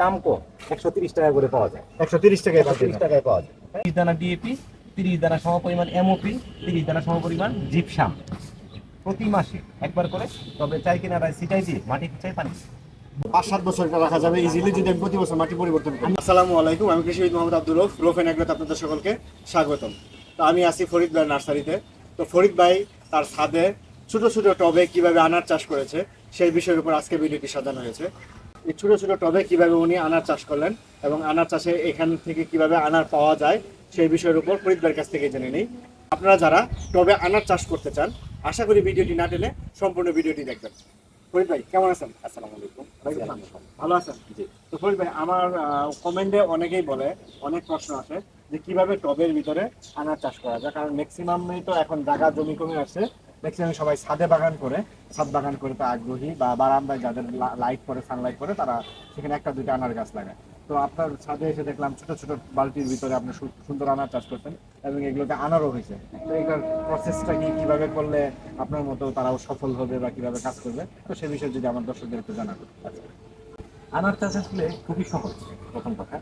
দাম কম একশো তিরিশ টাকা করে পাওয়া যায়। একশো তিরিশ টাকায় একশো তিরিশ টাকায় পাওয়া যায়। তিরিশ দানা ডিএপি তিরিশ দানা সম পরিমাণ এমওপি তিরিশ দানা সম পরিমাণ জিপসাম। প্রতি মাসে একবার করে তবে চাই কিনারায় সিটাই দিয়ে মাটি চাই পানি। পাঁচ সাত বছর এটা রাখা যাবে ইজিলি যদি আমি প্রতি বছর মাটি পরিবর্তন করি। আসসালামু আলাইকুম আমি কৃষি মোহাম্মদ আব্দুল রফ। এগ্রোতে আপনাদের সকলকে স্বাগতম। তো আমি আছি ফরিদ ভাই নার্সারিতে। তো ফরিদ ভাই তার ছাদে ছোট ছোট টবে কীভাবে আনার চাষ করেছে সেই বিষয়ের উপর আজকে ভিডিওটি সাজানো হয়েছে। এই ছোট ছোট টবে কীভাবে উনি আনার চাষ করলেন এবং আনার চাষে এখান থেকে কীভাবে আনার পাওয়া যায় সেই বিষয়ের উপর ফরিদ ভাইয়ের কাছ থেকে জেনে নিই। আপনারা যারা টবে আনার চাষ করতে চান আশা করি ভিডিওটি না টেনে সম্পূর্ণ ভিডিওটি দেখবেন। ফরিদ ভাই কেমন আছেন? আসসালামু আলাইকুম। ভালো আছেন? জি। তো ফরিদ ভাই আমার কমেন্টে অনেকেই বলে অনেক প্রশ্ন আসে যে কীভাবে টবের ভিতরে আনার চাষ করা যায়? কারণ ম্যাক্সিমামই তো এখন জায়গা জমি কমে আসছে ম্যাক্সিমাম সবাই ছাদে বাগান করে, ছাদ বাগান করে তা আগ্রহী বা বারান্দায় যাদের লাইট করে সানলাইট করে তারা সেখানে একটা দুইটা আনার গাছ লাগায়। তো আপনার ছাদে এসে দেখলাম ছোট ছোট বালতির ভিতরে আপনি সুন্দর আনার চাষ করছেন এবং এগুলোতে আনারও হয়েছে। তো এটার প্রসেসটা কি কীভাবে করলে আপনার মতো তারাও সফল হবে বা কীভাবে কাজ করবে? তো সে বিষয়ে যদি আমার দর্শকদের একটু আচ্ছা আনার চাষ আসলে খুবই সহজ, প্রথম কথা।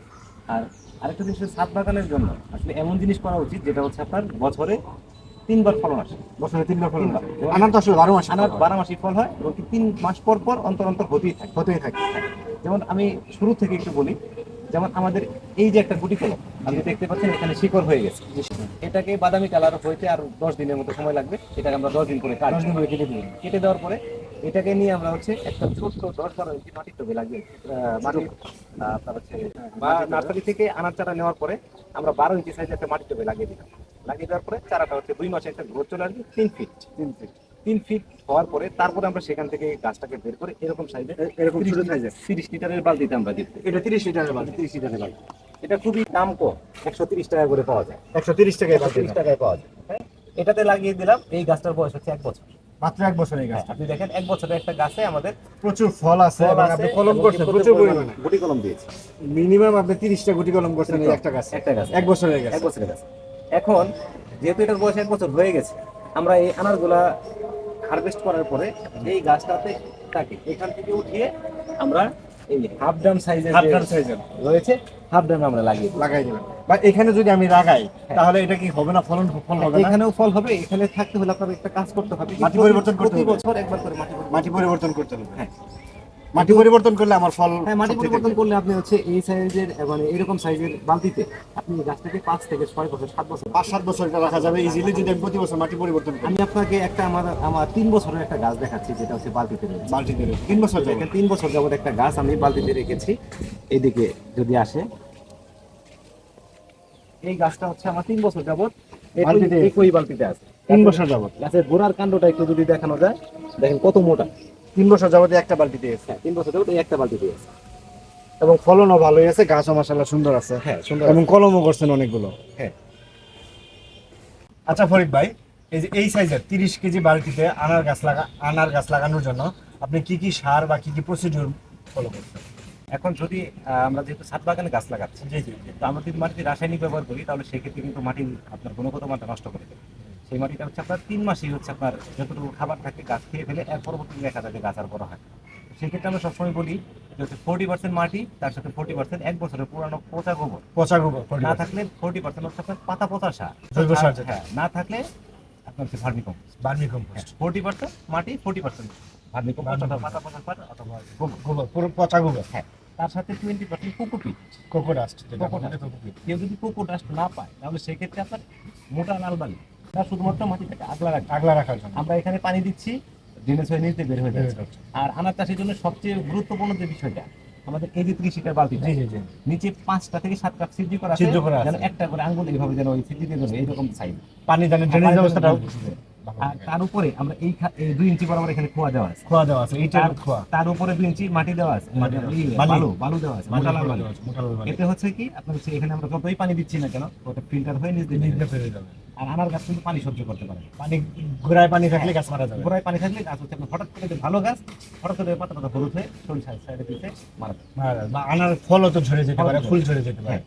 আর আরেকটা জিনিস ছাদ বাগানের জন্য আসলে এমন জিনিস করা উচিত যেটা হচ্ছে আপনার বছরে তিনবার ফলন আসে। বছরে তিনবার ফলন। আনার তো আসলে বারো মাস। আনার বারো মাসি ফল হয় এবং তিন মাস পর পর অন্তর অন্তর হতেই থাকে। হতেই থাকে। যেমন আমি শুরু থেকে একটু বলি যেমন আমাদের এই যে একটা গুটি কলম আপনি দেখতে পাচ্ছেন এখানে শিকড় হয়ে গেছে। এটাকে বাদামি কালার হইতে আর দশ দিনের মতো সময় লাগবে। এটাকে আমরা দশ দিন করে। দশ দিন করে কেটে দিই কেটে দেওয়ার পরে এটাকে নিয়ে আমরা হচ্ছে একটা ছোট্ট দশ বারো ইঞ্চি মাটির টবে লাগিয়ে আহ, মাটির আপনার হচ্ছে বা নার্সারি থেকে আনার চারা নেওয়ার পরে আমরা বারো ইঞ্চি সাইজের একটা মাটির টবে লাগিয়ে দিলাম। লাগিয়ে দেওয়ার পরে চারাটা হচ্ছে দুই মাসে একটা গ্রোথ চলে আসবে তিন ফিট তিন ফিট তিন ফিট হওয়ার পরে তারপরে আমরা সেখান থেকে গাছটাকে বের করে এরকম সাইজে এরকম ছোট? তিরিশ লিটারের বালতিতে আমরা দিতে এটা তিরিশ লিটারের বালতি। তিরিশ লিটারের বালতি। এটা খুবই দাম কম একশো তিরিশ টাকা করে পাওয়া যায়। একশো তিরিশ তিরিশ টাকায় পাওয়া যায়। হ্যাঁ? এটাতে লাগিয়ে দিলাম এই গাছটার বয়স হচ্ছে এক বছর। মাত্র এক বছরের গাছ আপনি দেখেন এক বছরের একটা গাছে আমাদের প্রচুর ফল আছে এবং আপনি কলম করছেন প্রচুর পরিমাণে। গুটি কলম দিয়েছে। মিনিমাম আপনি তিরিশটা গুটি কলম করছেন এই একটা গাছ। একটা গাছ। এক বছরের গাছ। এক বছরের গাছ। এখন যেহেতু এটার বয়স এক বছর হয়ে গেছে আমরা এই আনারগুলা হারভেস্ট করার পরে এই গাছটাতে তাকে এখান থেকে উঠিয়ে আমরা এই হাফ ডাম সাইজের হাফ ডান সাইজের রয়েছে হাফ ডাম আমরা লাগিয়ে। লাগাই দিবেন বা এখানে যদি আমি লাগাই তাহলে এটা কি হবে না ফলন ফল হবে না এখানেও ফল হবে এখানে থাকতে হলে আপনার একটা কাজ করতে হবে মাটি পরিবর্তন করতে হবে। বছর একবার করে মাটি মাটি পরিবর্তন করতে হবে হ্যাঁ। মাটি পরিবর্তন করলে আমার ফল হ্যাঁ মাটি পরিবর্তন করলে আপনি হচ্ছে এই সাইজের মানে এরকম সাইজের বালতিতে আপনি গাছটাকে পাঁচ থেকে ছয় বছর সাত বছর। পাঁচ সাত বছর এটা রাখা যাবে ইজিলি যদি আমি প্রতি বছর মাটি পরিবর্তন করি। আমি আপনাকে একটা আমার আমার তিন বছরের একটা গাছ দেখাচ্ছি যেটা হচ্ছে বালতিতে বালতিতে তিন বছর যাবে তিন বছর যাবত একটা গাছ আমি বালতিতে রেখেছি। এইদিকে যদি আসে। এই গাছটা হচ্ছে আমার তিন বছর যাবত বালতিতে? একই বালতিতে আছে। তিন বছর যাবত। গাছের গোড়ার কাণ্ডটা একটু যদি দেখানো যায় দেখেন কত মোটা। তিন বছর যাবত একটা বালতিতে এসে হ্যাঁ তিন বছর যাবত একটা বালতিতে আছে। এবং ফলনও ভালোই আছে গাছও মাসাল্লাহ সুন্দর আছে। হ্যাঁ সুন্দর এবং কলমও করছেন অনেকগুলো। হ্যাঁ। আচ্ছা ফরিদ ভাই এই যে এই সাইজের তিরিশ কেজি বালতিতে আনার গাছ লাগা আনার গাছ লাগানোর জন্য আপনি কি কি সার বা কি কি প্রসিডিউর ফলো করছেন? এখন যদি আহ, আমরা যেহেতু ছাদ বাগানে গাছ লাগাচ্ছি জি জি জি তো আমরা যদি মাটিতে রাসায়নিক ব্যবহার করি তাহলে সেক্ষেত্রে কিন্তু মাটি আপনার গুণগত মানটা নষ্ট করে দেবে। সেই মাটিটা হচ্ছে আপনার তিন মাসেই হচ্ছে আপনার যতটুকু খাবার থাকে গাছ খেয়ে ফেলে এর পরবর্তীতে দেখা যায় যে গাছ আর বড় হয় সেক্ষেত্রে আমরা সবসময় বলি যে হচ্ছে ফোর্টি পার্সেন্ট মাটি তার সাথে ফোর্টি পার্সেন্ট এক বছরের পুরানো পচা গোবর। পচা গোবর না থাকলে ফোর্টি পার্সেন্ট হচ্ছে আপনার পাতা পচা সার। জৈব সার হ্যাঁ না থাকলে আপনার হচ্ছে vermicompost. Vermicompost forty percent মাটি ফোর্টি পার্সেন্ট ভার্মি কম্পোস্ট অথবা পাতা পচা সার অথবা গোবর। পুরো পচা গোবর। হ্যাঁ তার সাথে twenty percent cocopeat. Coco dust coco dust. কেউ যদি কোকো ডাস্ট না পায় তাহলে সেক্ষেত্রে আপনার মোটা লাল বালি। না শুধুমাত্র মাটিটাকে আগলা রাখবে আগলা রাখার জন্য। আমরা এখানে পানি দিচ্ছি ড্রেনেজ হয়ে নিতে বের হয়ে যাচ্ছে। আর আনার চাষের জন্য সবচেয়ে গুরুত্বপূর্ণ যে বিষয়টা আমাদের এই যে ত্রিশ লিটার বালতি নিচে পাঁচটা থেকে সাত কাপ সিদ্ধি করা যেন একটা করে আঙ্গুল এইভাবে যেন ওই সিদ্ধি দিয়ে এইরকম সাইজ পানি জানেন ড্রেনেজ ব্যবস্থাটাও আর তার উপরে আমরা এই এই দুই ইঞ্চি বরাবর এখানে খোয়া দেওয়া আছে খোয়া দেওয়া আছে এইটার তার- খোয়া তার উপরে দুই ইঞ্চি মাটি দেওয়া আছে। এই বালি। বালু দেওয়া আছে মোটা লাল বালু। এতে হচ্ছে কি আপনার হচ্ছে এখানে আমরা যতই পানি দিচ্ছি না কেন ওটা ফিল্টার হয়ে দিয়ে হয়। ফেলে যাবে। আর আনার গাছ কিন্তু পানি সহ্য করতে পারে পানি গোড়ায় পানি থাকলে গাছ মারা যাবে গোড়ায় পানি থাকলে গাছ হচ্ছে আপনার হঠাৎ করে ভালো গাছ হঠাৎ করে পাতা পাতা হলুদ হয়ে শরীর সাইডে পিছে মারা যাবে। বা আনার ফলও তো ঝরে যেতে পারে ফুল ঝরে যেতে পারে হ্যাঁ।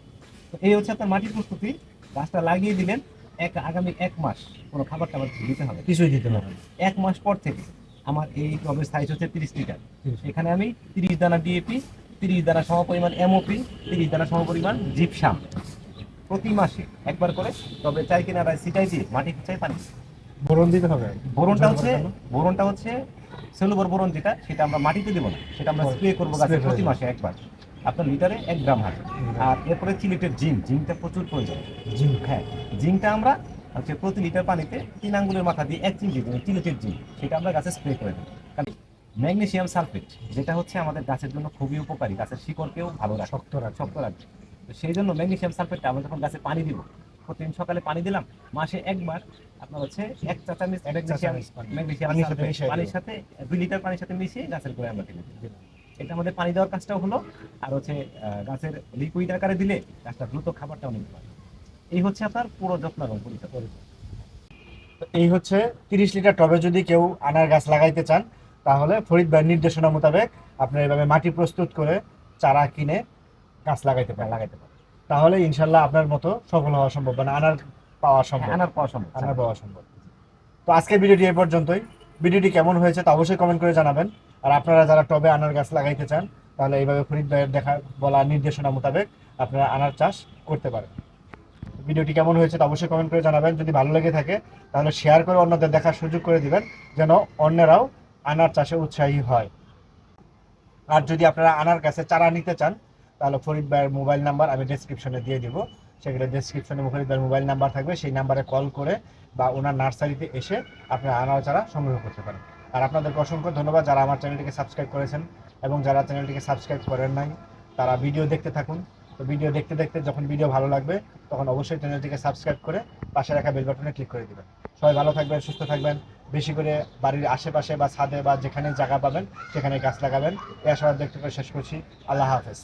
তো এই হচ্ছে আপনার মাটির প্রস্তুতি গাছটা লাগিয়ে দিলেন এক আগামী এক মাস কোনো খাবার টাবার দিতে হবে কিছুই দিতে না। এক মাস পর থেকে আমার এই টবের সাইজ হচ্ছে তিরিশ লিটার। 30 এখানে আমি তিরিশ দানা ডিএপি তিরিশ দানা সম পরিমাণ এমওপি তিরিশ দানা সম পরিমাণ জিপসাম প্রতি মাসে একবার করে তবে চাই কিনা সিটাই দিয়ে মাটি চাই পানি। বোরন দিতে হবে। বোরনটা হচ্ছে বোরনটা হচ্ছে সেলুবার বোরন যেটা সেটা আমরা মাটিতে দেবো না। সেটা আমরা স্প্রে করব গাছে প্রতি মাসে একবার। আপনার লিটারে এক গ্রাম হারে আর এরপরে চিলেটের জিঙ্ক জিঙ্কটা প্রচুর প্রয়োজন। জিঙ্ক। হ্যাঁ জিঙ্কটা আমরা হচ্ছে প্রতি লিটার পানিতে তিন আঙ্গুলের মাথা দিয়ে এক চিমটি দিই চিলেটের জিঙ্ক। সেটা আমরা গাছে স্প্রে করে দিই। কারণ ম্যাগনেসিয়াম সালফেট যেটা হচ্ছে আমাদের গাছের জন্য খুবই উপকারী গাছের শিকড়কেও ভালো রাখে শক্ত রাখে। শক্ত রাখবে তো সেই জন্য ম্যাগনেসিয়াম সালফেটটা আমরা যখন গাছে পানি দিব প্রতিদিন সকালে পানি দিলাম মাসে একবার আপনার হচ্ছে এক চা চামচ পানি। ম্যাগনেসিয়াম পানির সাথে সালফেট পানির সাথে দুই লিটার পানির সাথে মিশিয়ে গাছের গোড়ায় আমরা দিই। এটা আমাদের পানি দেওয়ার কাজটাও হলো আর হচ্ছে গাছের লিকুইড আকারে দিলে গাছটা দ্রুত খাবারটাও নিতে পারে। এই হচ্ছে আপনার পুরো যত্ন এবং পরিচর্যা তো এই হচ্ছে তিরিশ লিটার টবে যদি কেউ আনার গাছ লাগাইতে চান তাহলে ফরিদ ভাইয়ের নির্দেশনা মোতাবেক আপনি এইভাবে মাটি প্রস্তুত করে চারা কিনে গাছ লাগাইতে পারেন লাগাইতে পারে তাহলে ইনশাল্লাহ আপনার মতো সফল হওয়া সম্ভব মানে আনার পাওয়া সম্ভব। হ্যাঁ, আনার পাওয়া সম্ভব আনার পাওয়া সম্ভব। তো আজকের ভিডিওটি এই পর্যন্তই। ভিডিওটি কেমন হয়েছে তা অবশ্যই কমেন্ট করে জানাবেন। আর আপনারা যারা টবে আনার গাছ লাগাইতে চান, তাহলে এইভাবে ভাইয়ের দেখা বলা নির্দেশনা মোতাবেক আপনারা আনার চাষ করতে পারেন। ভিডিওটি কেমন হয়েছে তা অবশ্যই কমেন্ট করে জানাবেন। যদি ভালো লেগে থাকে, তাহলে শেয়ার করে অন্যদের দেখার সুযোগ করে দিবেন, যেন অন্যরাও আনার চাষে উৎসাহী হয়। আর যদি আপনারা আনার গাছে চারা নিতে চান, তাহলে ফরিদ ভাইয়ের মোবাইল নাম্বার আমি ডেসক্রিপশনে দিয়ে দিব। সেগুলো ডেসক্রিপশনে ফরিদ ভাইয়ের মোবাইল নাম্বার থাকবে। সেই নাম্বারে কল করে বা ওনার নার্সারিতে এসে আপনারা আনার চারা সংগ্রহ করতে পারেন। আর আপনাদেরকে অসংখ্য ধন্যবাদ যারা আমার চ্যানেলটিকে সাবস্ক্রাইব করেছেন এবং যারা চ্যানেলটিকে সাবস্ক্রাইব করেন নাই, তারা ভিডিও দেখতে থাকুন। তো ভিডিও দেখতে দেখতে যখন ভিডিও ভালো লাগবে, তখন অবশ্যই চ্যানেলটিকে সাবস্ক্রাইব করে পাশে রাখা বেল বাটনে ক্লিক করে দিবেন। সবাই ভালো থাকবেন, সুস্থ থাকবেন। বেশি করে বাড়ির আশেপাশে বা ছাদে বা যেখানে জায়গা পাবেন, সেখানে গাছ লাগাবেন। এই আশাবাদ দেখতে করে শেষ করছি। আল্লাহ হাফেজ।